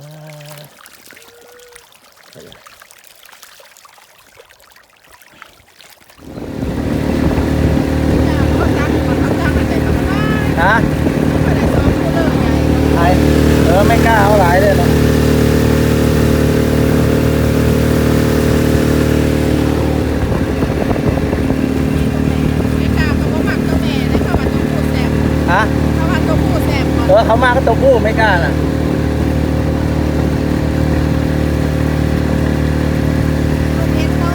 นฮะเขาไอมผู้เลิกใหญ่ไออไม่กล้าเอาหลายเลยนะไม่กล้าเขาก็หมักตัวผู้แสบฮะ เขาว่าตัวผู้แสบก่อนเออเขามาก็ตัวผู้ไม่กล้าน่ะ ลูกเห็นเขา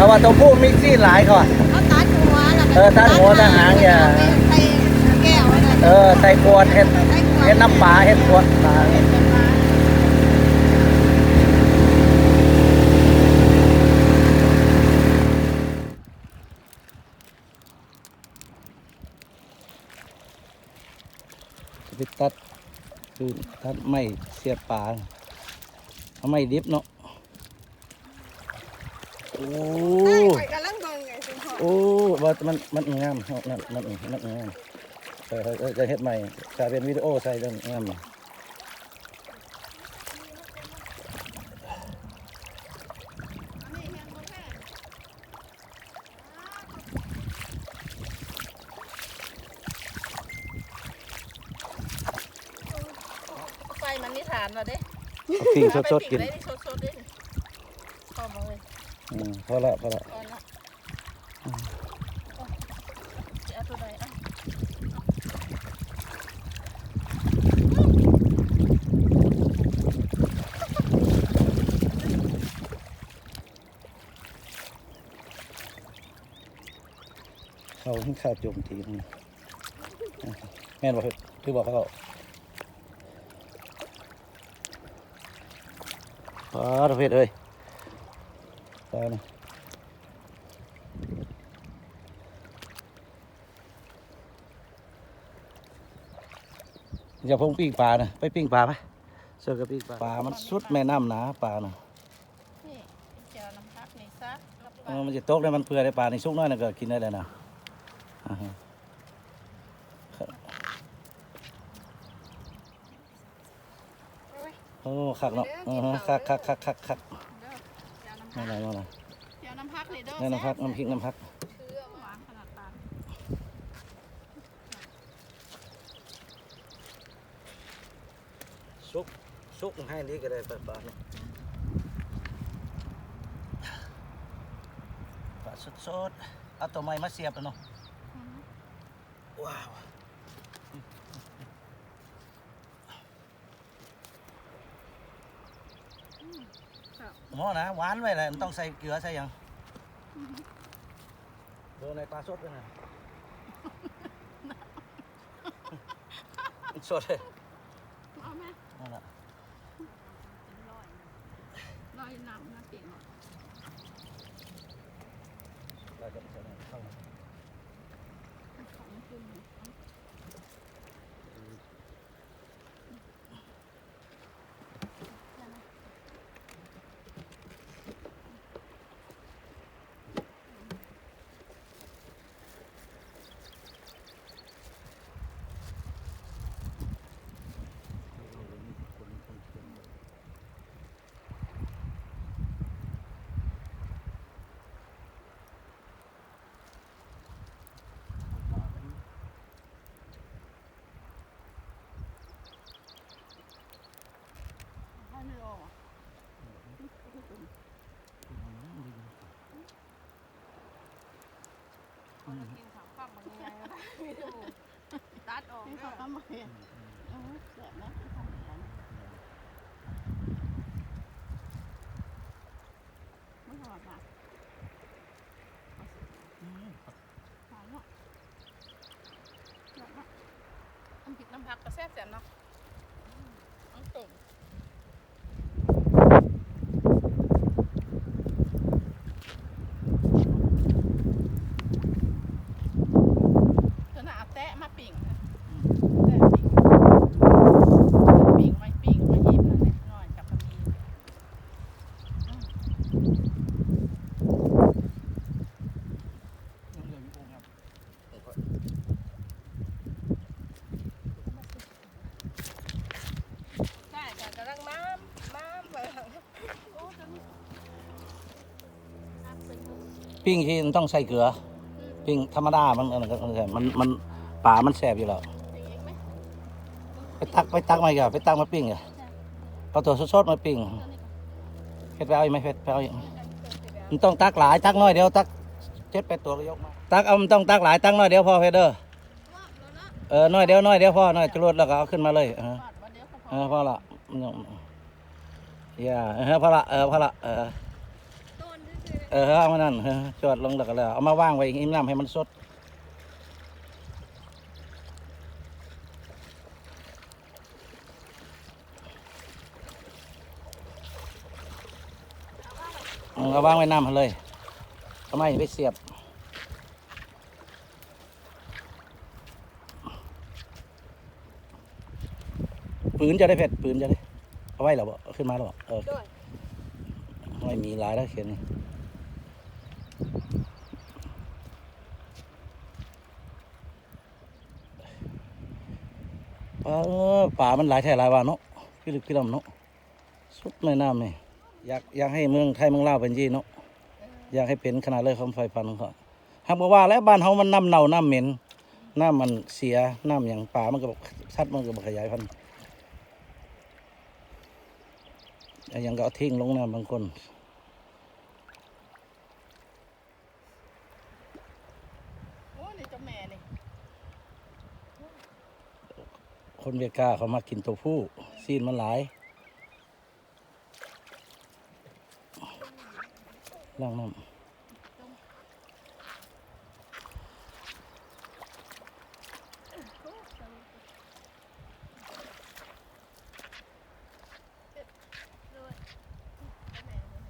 เขาว่าตัวผู้มีซี่หลายเขาอะเขาตัดหัวแล้วก็เออตัดหัวตัดหางอย่าไปแก้วอะไรเออใส่ขวดเห็ดเห็ดน้ำปลาเห็ดขวดปลาเห็ดเป็นมาไปตัดคือตัดไม่เสียบปลาเอาไม่ดิบเนาะ โอ้ข่อยกำลังเบิ่งไงคุณพ่อโอ้ว่ามันมันงามเอานั่นนั่นนั่นงามเออเออเออจะเฮ็ดใหม่จะเป็นวิดีโอใส่เรื่องงามนี่ไฟมันนิทานเราเด้เอาปิ้งสดๆกินได้สดๆด้วยพอมาเลย อืมพอละพอละก่อนละจะเอาตัวใดอะเขาให้ข้าวจมทีนึงแม่นบอกคือบอกเขาปลาประเภทเอ้ย ปลาเนี่ยอย่าพงปิ้งปลานะไปปิ้งปลาไปเสือกับปิ้งปลาปลามันสุดแม่น้ำหนาปลานะนี่เจียวน้ำพักนี่ซักแล้วเออมันจะตกได้มันเพื่อได้ปลาในซุกน้อยนะก็กินได้เลยนะอ่าฮะโอ้คักเนาะอือฮะคักคักคักคักคัก เจียวน้ำนั่พันกแหละนั่นแหละเจียวน้ำพักนี่เด้อนี่น้ำพักน้ำพริกน้ำพักคือหวานขนาดปานซุกซุกให้ลีก็ได้ปลาปลาเนาะปลาสดๆเอาตัวไม้มาเสียบแล้วเนาะว้าว หม้อนะหวานไว้เลยมันต้องใส่เกลือใส่หยังโดนในปลาสดด้วยนะสดเลยเอาไหมนั่นแหละลอยลอยน้ำนะเปลี่ยนเราจะใส่เข้ามาของคุณให้ไม่ออก คนกินสามข้าวมันยังไม่ถูกตัดออกก็ทำไมเออเสียบนะทำอย่างนั้นไม่หอดอะหอมาะหอมเนาะน้ำพริกน้ำผักก็แซ่บแซ่บเนาะน้ำตุ่ม เธอน่ะเอาแตะมาปิ่งนะแตะปิ่งปิ่งไว้ปิ่งไว้หีบนั่นแหละหน่อยกับกระมี ปิ้งที่มันต้องใส่เกลือ ปิ้งธรรมดา มันมันมันมันมันป่ามันแสบอยู่แล้วอย่างนี้ไหมไปตักไปตักมาอีกอะไปตักมาปิ้งอะเอาตัวสดๆมาปิ้งเผ็ดไปเอาอีกไหมเผ็ดไปเอาอีกไหมมันต้องตักหลายตักน้อยเดียวตักเจ็ดแปดตัวก็ยกมาตักเอามันต้องตักหลายตักน้อยเดียวพอเฟเดอร์เออน้อยเดียวน้อยเดียวพอน้อยจรวดแล้วก็เอาขึ้นมาเลยเออทอดมาเดี๋ยวก็พเอออพอละมันยังอย่าเออพอละเออพอละเออต้นซื่อ เออเอามานั่นเออจอดลงแล้วก็แล้ว เอามาว่างไว้อิ่มน้ำให้มันสดอืมเอาวางไว้น้ำให้เลยเอาไม้ไปเสียบปืนจะได้เผ็ดปืนจะได้ เอาไว้เหรอบ่เอาขึ้นมาแล้วบ่เออๆด้วยไม่มีลายแล้วเขียน ปลาป่ามันหลายแท่หลายว่าเนาะพี่ลึกพี่ลำเนาะสุดในน้ำนี่อยากอยากให้เมืองไทยเมืองลาวเป็นยี่เนาะอยากให้เป็นขนาดเลยความไฟฟันของเขาหากบอกว่าแล้วบ้านเขามันน้ำเน่าน้ำเหม็นน้ำมันเสียน้ำอย่างป่ามันก็บอกสัตว์มันก็บอกขยายพันธุ์อย่างก็ทิ้งลงน้ำบางคน โอ้นี่เจ้าแม่นี่ คนเวียกาเขามากินตัวผู้ซีนมันหลายล่างน้ำ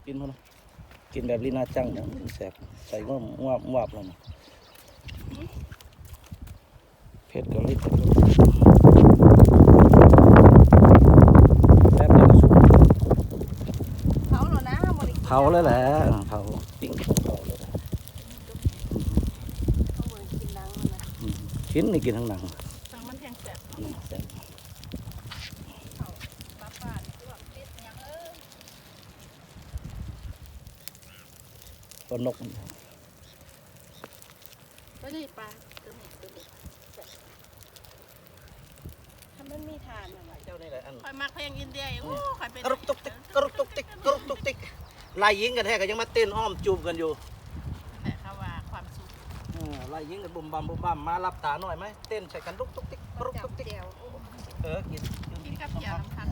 กินพอนกินแบบลีน่าจังอย่างแสบใส่ก็วาบวาบแล้วนะเผ็ดก็ลิดแซ่บแล้วก็ เผาหรอนะบริเผาเลยแหละเผาปิ้งเผาเลยเขาเหมือนกินนังมันนะอืมชิ้นนี่กินทั้งหนังทางมันแห้งแสบอืมแซ่บปลาป่านี่คือแบบติดอย่างเออต้นนกก็นี่ปลาตัวนี้ตัวนี้ ถ้ามันมีทานอะไรเจ้านี่แหละอันคอยมักเพลงอินเดียอยู่โอ้คอยเป็นกรุกตุกติกกรุกตุกติกกรุกตุกติกลายยิงกันแท้ก็ยังมาเต้นอ้อมจูบกันอยู่แต่เขาว่าความสุขเออไล่ยิงกันบุ่มบัมบุ่มบัมมารับตาหน่อยไหมเต้นใส่กันลุกตุกติกกรุกจัตุบกติกแจวเออกินกินกับเจียวน้ำผัก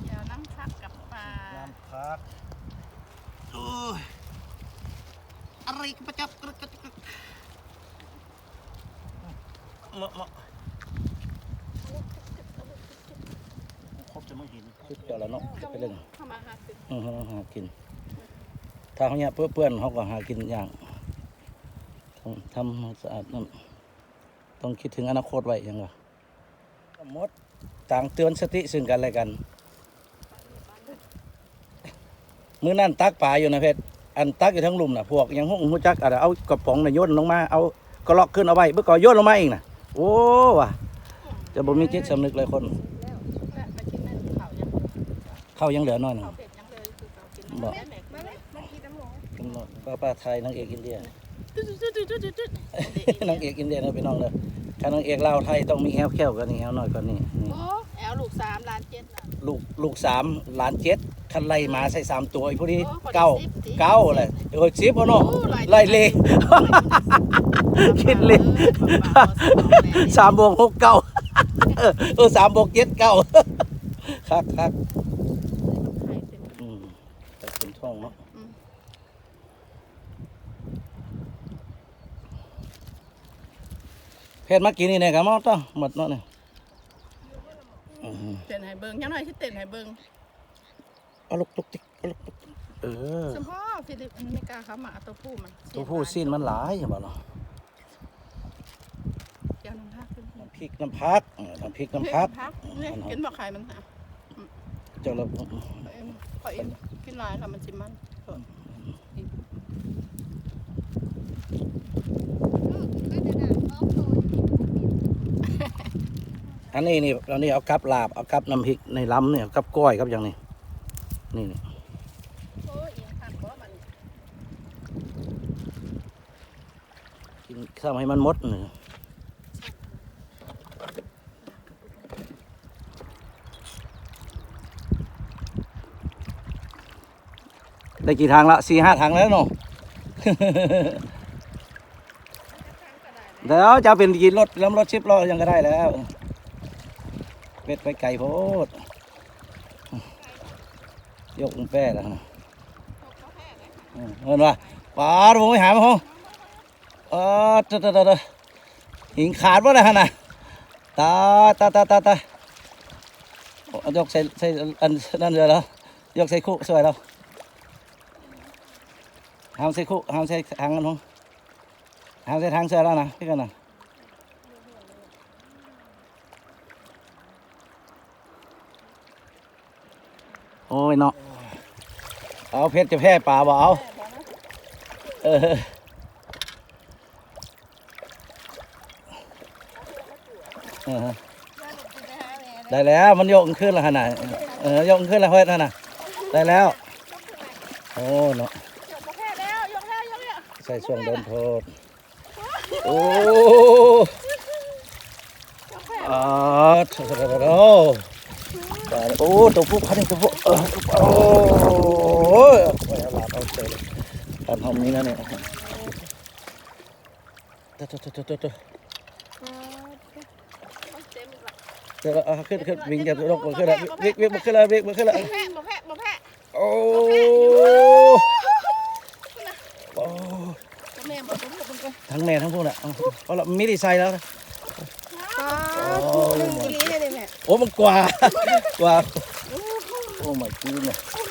เจียวน้ำผักกับปลาน้ำพักโอ้ยอะไรกันประจับกระกระกระเหมาะเหมาะครบ จะไม่กินคือเจ้าแล้วเนาะไปเล่นเข้ามาหาสิบอือฮึหากิน ถ้าเขาเนี่ยเปื้อนเปื้อนๆเขาก็หากินอย่างต้องทำให้สะอาดนั่นต้องคิดถึงอนาคตไว้อยังวะหมดต่างเตือนสติซึ่งกันและกัน มื้อนั่นตักปลาอยู่นะเพชรอันตักอยู่ทั้งหลุมน่ะพวกยังห้องหูจักอะไรเอากระป๋องน่ะโย่นลงมาเอากระลอกขึ้นเอาไว้เมื่อก่อนโย่นลงมาเองน่ะโอ้ว่ะจะบ่มีจิตสำนึกเลยคน และไปกินนั่นเขายัง เข้ายังเหลือน้อยหนึ่งเขาเป็ดยังเลยคือเขากินบอกแม่แม่มาเลยมากินน้ำหมูกำหนดป้าป้าไทยนางเอกอินเดียจุดจุดจุดจุดจุดจุดนางเอกอินเดียนะพี่น้องเลยถ้านางเอกลาวไทยต้องมีแอวแก้วกว่านี้แอวน้อยกว่านี้นี่โอ้แอลลูกสามล้านเจ็ดน่ะลูกลูกสามหลานเจ็ดคันไล่หมาใส่สามตัวไอ้พวกนี้โอ้คนละเก้าสิบสิเก้าเลยโอ้ยสิบเอาเนาะโอ้หลายไล่เลขคิดเลยสามบวกหกเก้าเออเออสามบวกเจ็ดเก้าครับครับอืมแต่เป็นช่องเนาะ อืม เพชรมากินนี่เนี่ยกับมอต้องหมดเนาะเนี่ยอืมเต้นให้เบิ่งยังหน่อยที่เต้นให้เบิ่งเอาลูกตุกติกเอาลูกตุกติกเออเฉพาะฟิลิปอเมริกาเขามาเอาตัวผู้มันตัวผู้ซีนมันหลายใช่ป่ะเนาะเจียวน้ำผักขึ้นน้ำพริกน้ำพักเออน้ำพริกน้ำพักเนี่ยกินบ่ไข่มันค่ะเจ้าละขอเอ็มขอเอ็มกินหลายค่ะมันสิมันเออ ก็จะด่าออกโต อันนี้นี่อันนี้เอากับลาบเอากับน้ำพริกในล้ำเนี่ยกับก้อยกับอย่างนี้นี่นี่ยอีกค่ะเพราะว่ามันกินทำให้มันมดนี่ได้กี่ทางละสี่ห้าทางแล้วเนาะแล้วจะเป็นกินรถแล้วรถชิปล้อยังก็ได้แล้ว เป็ดไปไก่โพดยกมันแป้แล้วนะเออเห็นว่าปาดผมไม่หามาห้องเออตะตะตะตะหิงขาดวะนะฮะน่ะตาตาตาตาตายกใส่ใส่อันนั่นเลยแล้วยกใส่คุสวยแล้วหามใส่คุหามใส่ทางนั้นห้องทางเส้นทางเสื้อแล้วนะพี่กันนะ โอ้ยเนาะเอาเพชรจะแพ้ป่าบ่เอาเออเออได้แล้วมันโยกขึ้นแล้วขนาดเออโยกขึ้นแล้วเฮ้ยนั่นน่ะได้แล้วโอ้เนาะยกประเภทแล้วยกแล้วยกแล้วใส่ช่วงเดินโทษโอ้อาโถโอ้ตายแล้ว โอ้ตัวผู้คันนี้ตัวผู้เออโอ้ยไปเอาหลาบเอาเฉยเลยการทำนี้นะเนี่ยตัวตัวตัวตัวตัวเต็มอีกละเดี๋ยวเอาขึ้นขึ้นวิ่งจะลงมาขึ้นแล้ววิ่งวิ่งมาขึ้นแล้ววิ่งมาขึ้นแล้วบ่แพะบ่แพะบ่แพะโอ้โอ้แม่บ่สมกับมันก็ทั้งแม่ทั้งพวกน่ะเอาเอาละมีดีไซน์แล้วนะ อ๋อถูกหนึ่งอีหลีเลยแม่ โอ้มันกว่า กว่า โอ้ my god